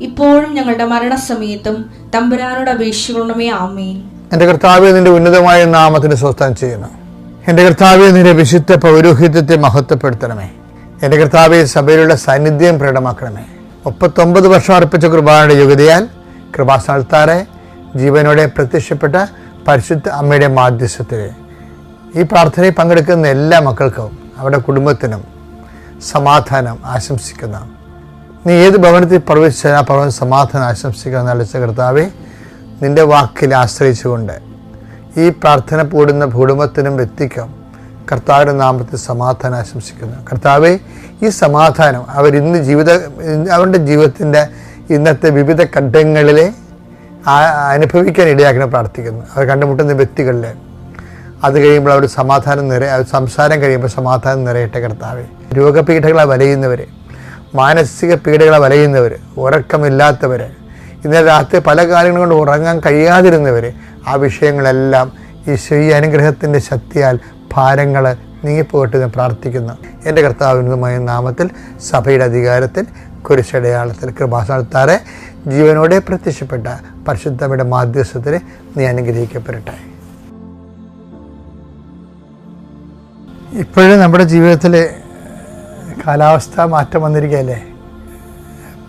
ഇപ്പോഴും ഞങ്ങളുടെ മരണസമയത്തും തമ്പുരാനോട് അപേക്ഷിക്കണമേ ആമേൻ. എന്റെ കർത്താവെ നിന്റെ ഉന്നതമായ നാമത്തിന് സ്വസ്ഥം ചെയ്യുന്നു. എന്റെ കർത്താവെ നിന്റെ വിശുദ്ധ പൗരോഹിത്യത്തെ മഹത്വപ്പെടുത്തണമേ. എന്റെ കർത്താവെ സഭയിലുള്ള സാന്നിധ്യം പ്രകടമാക്കണമേ. മുപ്പത്തൊമ്പത് വർഷം അർപ്പിച്ച കൃപാനയുടെ യോഗ്യതയാൽ കൃപാസ്ഥാനത്താറെ ജീവനോടെ പ്രത്യക്ഷപ്പെട്ട പരിശുദ്ധ അമ്മയുടെ മാധ്യസ്ഥത്തിൽ ഈ പ്രാർത്ഥനയിൽ പങ്കെടുക്കുന്ന എല്ലാ മക്കൾക്കും അവരുടെ കുടുംബത്തിനും സമാധാനം ആശംസിക്കുന്ന. നീ ഏത് ഭവനത്തിൽ പ്രവേശിച്ചാൽ ആ ഭവൻ സമാധാനം ആശംസിക്കുന്ന നല്ല കർത്താവെ നിന്റെ വാക്കിൽ ആശ്രയിച്ചുകൊണ്ട് ഈ പ്രാർത്ഥന പൂടുന്ന കുടുംബത്തിനും വ്യക്തിക്കും കർത്താവിന്റെ നാമത്തിൽ സമാധാനം ആശംസിക്കുന്നു. കർത്താവെ ഈ സമാധാനം അവരിന്ന് ജീവിത അവരുടെ ജീവിതത്തിന്റെ ഇന്നത്തെ വിവിധ ഘട്ടങ്ങളിലെ അനുഭവിക്കാൻ ഇടയാക്കണം പ്രാർത്ഥിക്കുന്നു. അവർ കണ്ടുമുട്ടുന്ന വ്യക്തികളിൽ അത് കഴിയുമ്പോൾ അവർ സമാധാനം നിറയെ സംസാരം കഴിയുമ്പോൾ സമാധാനം നിറയട്ടെ കർത്താവെ. രോഗപീഠകളെ വലയുന്നവർ മാനസിക പീഡകളെ വലയുന്നവർ ഉറക്കമില്ലാത്തവർ ഇന്നലെ രാത്രി പല കാര്യങ്ങൾ കൊണ്ട് ഉറങ്ങാൻ കഴിയാതിരുന്നവർ ആ വിഷയങ്ങളെല്ലാം ഈ അനുഗ്രഹത്തിന്റെ ശക്തിയാൽ ഭാരങ്ങൾ നീങ്ങിപ്പോകട്ടെ എന്ന് പ്രാർത്ഥിക്കുന്നു. എന്റെ കർത്താവിനുമായ നാമത്തിൽ സഭയുടെ അധികാരത്തിൽ കുരിശടയാളത്തിൽ കൃപാസ്ഥാനത്താറെ ജീവനോടെ പ്രത്യക്ഷപ്പെട്ട പരിശുദ്ധമയുടെ മാധ്യസ്ഥത്തിൽ നീ അനുഗ്രഹിക്കപ്പെടട്ടെ. ഇപ്പോഴും നമ്മുടെ ജീവിതത്തിൽ കാലാവസ്ഥ മാറ്റം വന്നിരിക്കുകയല്ലേ?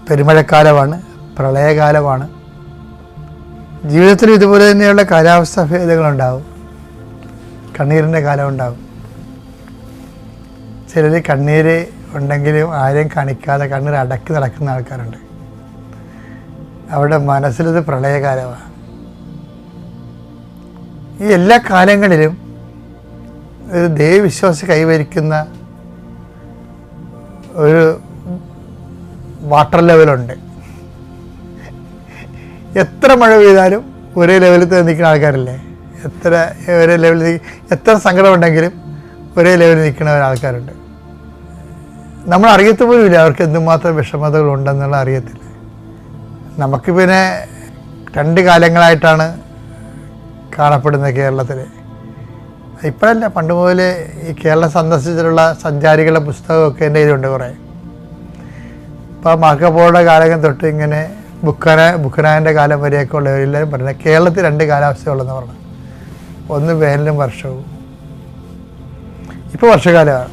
പെരുമഴക്കാലമാണ് പ്രളയകാലമാണ്. ജീവിതത്തിൽ ഇതുപോലെ തന്നെയുള്ള കാലാവസ്ഥ ഭേദങ്ങളുണ്ടാവും. കണ്ണീരിന്റെ കാലം ഉണ്ടാവും ചിലർ കണ്ണീര് ഉണ്ടെങ്കിലും ആരെയും കാണിക്കാതെ കണ്ണീർ അടക്കി നടക്കുന്ന ആൾക്കാരുണ്ട്. അവരുടെ മനസ്സിലത് പ്രളയകാലമാണ്. ഈ എല്ലാ കാലങ്ങളിലും ഒരു ദൈവവിശ്വാസി കൈവരിക്കുന്ന ഒരു വാട്ടർ ലെവലുണ്ട് എത്ര മഴ പെയ്താലും ഒരേ ലെവലിൽ തന്നെ നിൽക്കുന്ന ആൾക്കാരല്ലേ? എത്ര ഒരേ ലെവലിൽ എത്ര സങ്കടമുണ്ടെങ്കിലും ഒരേ ലെവലിൽ നിൽക്കുന്ന ആൾക്കാരുണ്ട് നമ്മൾ അറിയത്ത് പോലുമില്ല അവർക്ക് എന്തുമാത്രം വിഷമതകൾ ഉണ്ടെന്നുള്ള അറിയത്തില്ല. നമുക്ക് പിന്നെ രണ്ട് കാലങ്ങളായിട്ടാണ് കാണപ്പെടുന്നത് കേരളത്തിൽ ഇപ്പോഴല്ല പണ്ട് മുതൽ ഈ കേരളം സന്ദർശിച്ചിട്ടുള്ള സഞ്ചാരികളുടെ പുസ്തകമൊക്കെ എന്റെ കയ്യിലുണ്ട് കുറേ. ഇപ്പോൾ മാക്കപ്പോളുടെ കാലം തൊട്ട് ഇങ്ങനെ ബുക്കന ബുക്കനായന്റെ കാലം വരെയൊക്കെ ഉള്ളവരെല്ലാവരും പറഞ്ഞത് കേരളത്തിൽ രണ്ട് കാലാവസ്ഥയുള്ളതെന്ന് പറഞ്ഞു ഒന്ന് വേനലും വർഷവും. ഇപ്പോൾ വർഷകാലമാണ്.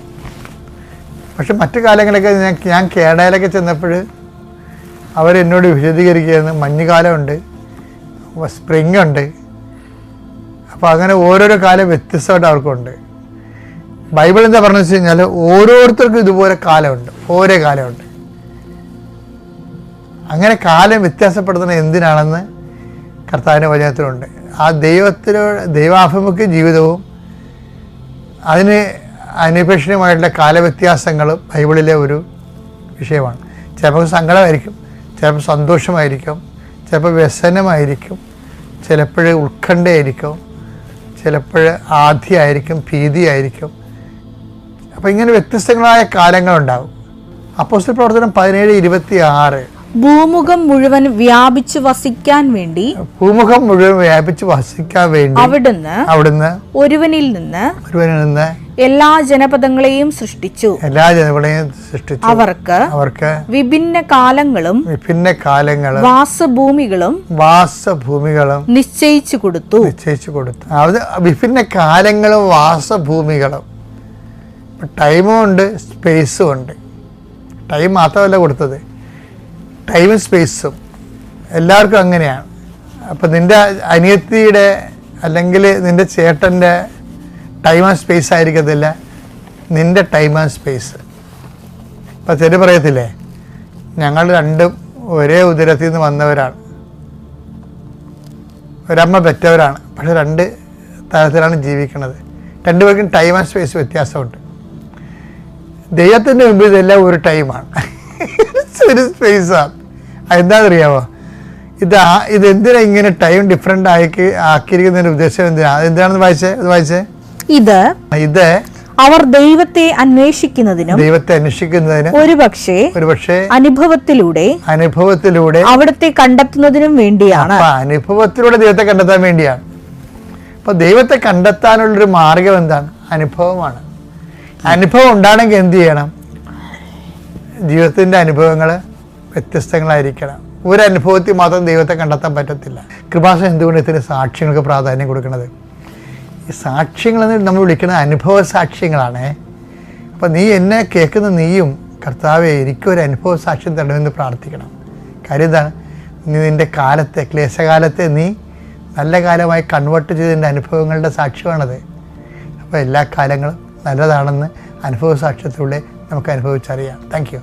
പക്ഷെ മറ്റു കാലങ്ങളൊക്കെ ഞാൻ ഞാൻ കേരളയിലൊക്കെ ചെന്നപ്പോൾ അവരെന്നോട് വിശദീകരിക്കുകയെന്ന് മഞ്ഞുകാലമുണ്ട് സ്പ്രിംഗ് ഉണ്ട് അപ്പോൾ അങ്ങനെ ഓരോരോ കാലം വ്യത്യസ്തമായിട്ട് അവർക്കുണ്ട്. ബൈബിൾ എന്താ പറഞ്ഞു വെച്ച് കഴിഞ്ഞാൽ ഓരോരുത്തർക്കും ഇതുപോലെ കാലമുണ്ട്. ഓരോ കാലമുണ്ട്. അങ്ങനെ കാലം വ്യത്യാസപ്പെടുത്തുന്നത് എന്തിനാണെന്ന് കർത്താവിന്റെ വചനത്തിലുണ്ട്. ആ ദൈവത്തിലോ ദൈവാഭിമുഖ്യ ജീവിതവും അതിന് അനിപേക്ഷണീയമായിട്ടുള്ള കാലവ്യത്യാസങ്ങളും ബൈബിളിലെ ഒരു വിഷയമാണ്. ചിലപ്പോൾ സങ്കടമായിരിക്കും ചിലപ്പോൾ സന്തോഷമായിരിക്കും ചിലപ്പോൾ വ്യസനമായിരിക്കും ചിലപ്പോൾ ഉത്കണ്ഠയായിരിക്കും. ചിലപ്പോൾ ആധിയായിരിക്കും ഭീതിയായിരിക്കും. അപ്പോൾ ഇങ്ങനെ വ്യത്യസ്തങ്ങളായ കാലങ്ങളുണ്ടാവും. അപ്പോസ്റ്റൽ പ്രവർത്തനം പതിനേഴ് ഇരുപത്തി ആറ് ഭൂമുഖം മുഴുവൻ വ്യാപിച്ചു വസിക്കാൻ വേണ്ടി ഭൂമുഖം മുഴുവൻ വ്യാപിച്ച് വസിക്കാൻ വേണ്ടി അവിടുന്ന് അവിടുന്ന് ഒരുവനിൽ നിന്ന് ഒരുവനിൽ നിന്ന് എല്ലാ ജനപദങ്ങളെയും സൃഷ്ടിച്ചു. എല്ലാ ജനപദങ്ങളെയും സൃഷ്ടിച്ചു. അവർക്ക് അവർക്ക് വിഭിന്ന കാലങ്ങളും വിഭിന്ന കാലങ്ങളും വാസഭൂമികളും വാസഭൂമികളും നിശ്ചയിച്ചു കൊടുത്തു. നിശ്ചയിച്ചു കൊടുത്തു. അത് വിഭിന്ന കാലങ്ങളും വാസഭൂമികളും. ടൈമും ഉണ്ട് സ്പേസും ഉണ്ട്. ടൈം മാത്രമല്ല കൊടുത്തത്. ടൈമും സ്പേസും എല്ലാവർക്കും അങ്ങനെയാണ്. അപ്പം നിന്റെ അനിയത്തിയുടെ അല്ലെങ്കിൽ നിന്റെ ചേട്ടന്റെ ടൈം ആൻഡ് സ്പേസ് ആയിരിക്കത്തില്ല. നിന്റെ ടൈം ആൻഡ് സ്പേസ് ഇപ്പം ചെറു പറയത്തില്ലേ ഞങ്ങൾ രണ്ടും ഒരേ ഉദരത്തിൽ നിന്ന് വന്നവരാണ്. ഒരമ്മ പെറ്റവരാണ്. പക്ഷെ രണ്ട് തരത്തിലാണ് ജീവിക്കുന്നത്. രണ്ടുപേർക്കും ടൈം ആൻഡ് സ്പേസ് വ്യത്യാസമുണ്ട്. ദൈവത്തിന്റെ മുമ്പിൽ ഇതെല്ലാം ഒരു ടൈമാണ് ഒരു സ്പേസാണ് എന്താണെന്നറിയാമോ ഇത് ഇത് എന്തിനാ ഇങ്ങനെ ടൈം ഡിഫറെന്റ് ആക്കി ആക്കിയിരിക്കുന്നതിന്റെ ഉദ്ദേശം എന്തിനാ? എന്താണെന്ന് വായിച്ചേ അത് വായിച്ചേ? ഇത് ഇത് അവർ ദൈവത്തെ അന്വേഷിക്കുന്നതിനും ദൈവത്തെ അന്വേഷിക്കുന്നതിന് ഒരുപക്ഷെ ഒരുപക്ഷെ അനുഭവത്തിലൂടെ അനുഭവത്തിലൂടെ അവിടത്തെ കണ്ടെത്തുന്നതിനും വേണ്ടിയാണ്. അനുഭവത്തിലൂടെ ദൈവത്തെ കണ്ടെത്താൻ വേണ്ടിയാണ്. അപ്പൊ ദൈവത്തെ കണ്ടെത്താനുള്ളൊരു മാർഗം എന്താണ്? അനുഭവമാണ്. അനുഭവം ഉണ്ടാണെങ്കിൽ എന്ത് ചെയ്യണം? ജീവിതത്തിന്റെ അനുഭവങ്ങൾ വ്യത്യസ്തങ്ങളായിരിക്കണം. ഒരു അനുഭവത്തിൽ മാത്രം ദൈവത്തെ കണ്ടെത്താൻ പറ്റത്തില്ല. കൃപാസ എന്തുകൊണ്ട് ഇത്തിന് സാക്ഷ്യങ്ങൾക്ക് പ്രാധാന്യം കൊടുക്കുന്നത്? ഈ സാക്ഷ്യങ്ങളെന്ന് നമ്മൾ വിളിക്കുന്നത് അനുഭവ സാക്ഷ്യങ്ങളാണ്. അപ്പം നീ എന്നെ കേൾക്കുന്ന നീയും കർത്താവെ എനിക്കൊരു അനുഭവ സാക്ഷ്യം തരണമെന്ന് പ്രാർത്ഥിക്കണം. കാര്യം എന്താണ് നീ നിന്റെ കാലത്തെ ക്ലേശകാലത്തെ നീ നല്ല കാലമായി കൺവേർട്ട് ചെയ്തതിന്റെ അനുഭവങ്ങളുടെ സാക്ഷ്യമാണത്. അപ്പോൾ എല്ലാ കാലങ്ങളും നല്ലതാണെന്ന് അനുഭവ സാക്ഷ്യത്തിലൂടെ നമുക്ക് അനുഭവിച്ചറിയാം താങ്ക് യു